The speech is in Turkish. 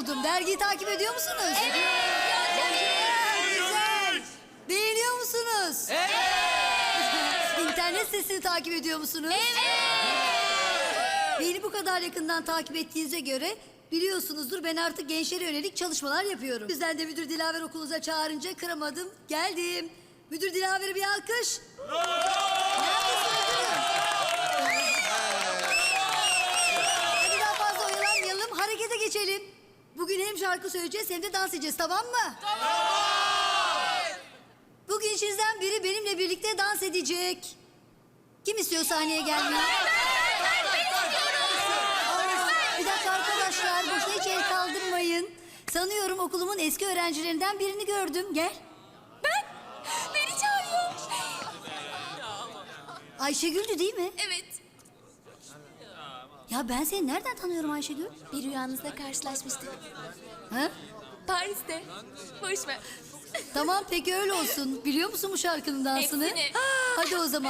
oldum. Dergiyi takip ediyor musunuz? Güzel. Beğeniyor musunuz? Evet. İnternet sitesini takip ediyor musunuz? Beni bu kadar yakından takip ettiğinize göre biliyorsunuzdur ben artık gençlere yönelik çalışmalar yapıyorum. O yüzden de müdür Dilaver okulunuza çağırınca kıramadım. Geldim. Müdür Dilaver'e bir alkış. Hadi şarkı söyleyeceğiz hem de dans edeceğiz tamam mı? Tamam. Bugün içinizden biri benimle birlikte dans edecek. Kim istiyor sahneye gelmeyi? Bir dakika arkadaşlar boşuna hiç el kaldırmayın. Sanıyorum okulumun eski öğrencilerinden birini gördüm. Gel. Ben? Beni çağırıyor. Ayşegül'dü değil mi? Evet. Ya ben seni nereden tanıyorum Ayşegül? Bir rüyanızda karşılaşmıştık. Ha? Paris'te. Boş ver. Tamam peki öyle olsun. Biliyor musun bu şarkının dansını? Hepsini. Ha, Hadi o zaman.